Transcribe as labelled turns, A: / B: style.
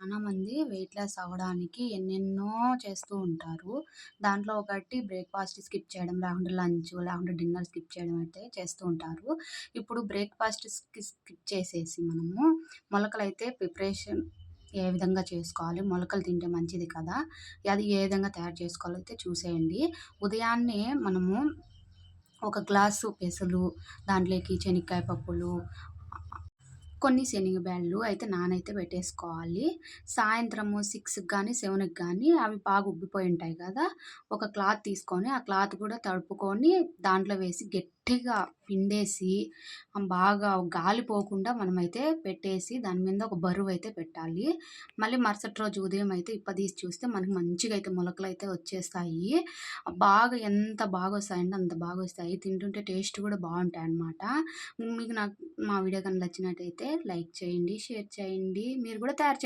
A: చాలా మంది weight loss అవ్వడానికి ఎన్నెన్నో చేస్తూ ఉంటారు. దాంట్లో ఒకటి బ్రేక్‌ఫాస్ట్ స్కిప్ చేయడం, లేకుంటే లంచ్, లేకుంటే డిన్నర్ స్కిప్ చేయడం అయితే చేస్తూ ఉంటారు. ఇప్పుడు బ్రేక్‌ఫాస్ట్ స్కిప్ చేసేసి మనము మొలకలైతే ప్రిపరేషన్ ఏ విధంగా చేసుకోవాలి, మొలకలు తింటే మంచిది కదా! అది ఏ విధంగా తయారు చేసుకోవాలో అయితే చూసేయండి. ఉదయాన్నే మనము ఒక గ్లాసు పెసలు, దాంట్లోకి చెనక్కాయ పప్పులు, కొన్ని శనగ బ్యాళ్ళు అయితే నానైతే పెట్టేసుకోవాలి. సాయంత్రము సిక్స్కి కానీ సెవెన్కి కానీ అవి బాగా ఉబ్బిపోయి ఉంటాయి కదా! ఒక క్లాత్ తీసుకొని, ఆ క్లాత్ కూడా తడుపుకొని దాంట్లో వేసి గట్టిగా పిండేసి బాగా గాలి పోకుండా మనమైతే పెట్టేసి దాని మీద ఒక బరువు అయితే పెట్టాలి. మళ్ళీ మరుసటి రోజు ఉదయం అయితే ఇప్పదీసి చూస్తే మనకి మంచిగా అయితే మొలకలు అయితే వచ్చేస్తాయి. బాగా ఎంత బాగా వస్తాయంటే అంత బాగా వస్తాయి. తింటుంటే టేస్ట్ కూడా బాగుంటాయి అనమాట మీకు నాకు మా వీడియో కనుక నచ్చినట్టయితే లైక్ చేయండి, షేర్ చేయండి. మీరు కూడా తయారు